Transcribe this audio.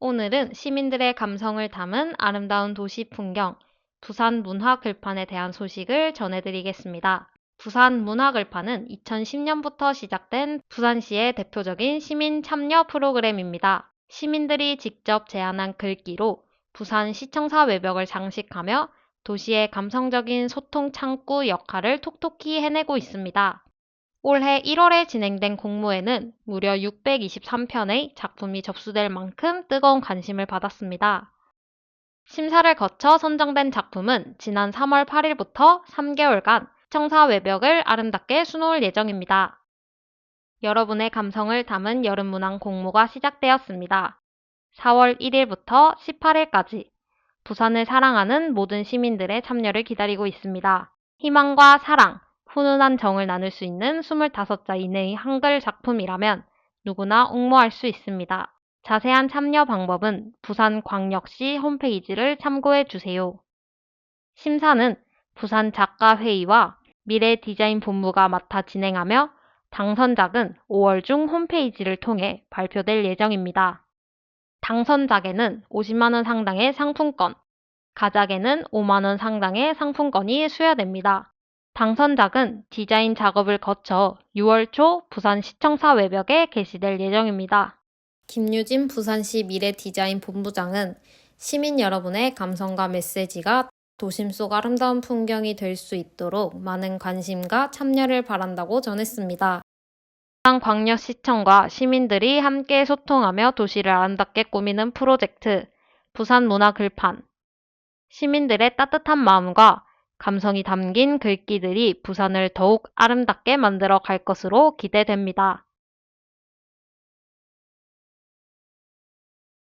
오늘은 시민들의 감성을 담은 아름다운 도시 풍경, 부산 문화 글판에 대한 소식을 전해드리겠습니다. 부산 문화 글판은 2010년부터 시작된 부산시의 대표적인 시민 참여 프로그램입니다. 시민들이 직접 제안한 글귀로 부산 시청사 외벽을 장식하며 도시의 감성적인 소통 창구 역할을 톡톡히 해내고 있습니다. 올해 1월에 진행된 공모에는 무려 623편의 작품이 접수될 만큼 뜨거운 관심을 받았습니다. 심사를 거쳐 선정된 작품은 지난 3월 8일부터 3개월간 청사 외벽을 아름답게 수놓을 예정입니다. 여러분의 감성을 담은 여름문항 공모가 시작되었습니다. 4월 1일부터 18일까지 부산을 사랑하는 모든 시민들의 참여를 기다리고 있습니다. 희망과 사랑, 훈훈한 정을 나눌 수 있는 25자 이내의 한글 작품이라면 누구나 옹모할 수 있습니다. 자세한 참여 방법은 부산광역시 홈페이지를 참고해 주세요. 심사는 부산 작가회의와 미래디자인본부가 맡아 진행하며 당선작은 5월 중 홈페이지를 통해 발표될 예정입니다. 당선작에는 50만원 상당의 상품권, 가작에는 5만원 상당의 상품권이 수여됩니다. 당선작은 디자인 작업을 거쳐 6월 초 부산 시청사 외벽에 게시될 예정입니다. 김유진 부산시 미래 디자인 본부장은 시민 여러분의 감성과 메시지가 도심 속 아름다운 풍경이 될 수 있도록 많은 관심과 참여를 바란다고 전했습니다. 부산광역시청과 시민들이 함께 소통하며 도시를 아름답게 꾸미는 프로젝트 부산 문화 글판 시민들의 따뜻한 마음과 감성이 담긴 글귀들이 부산을 더욱 아름답게 만들어 갈 것으로 기대됩니다.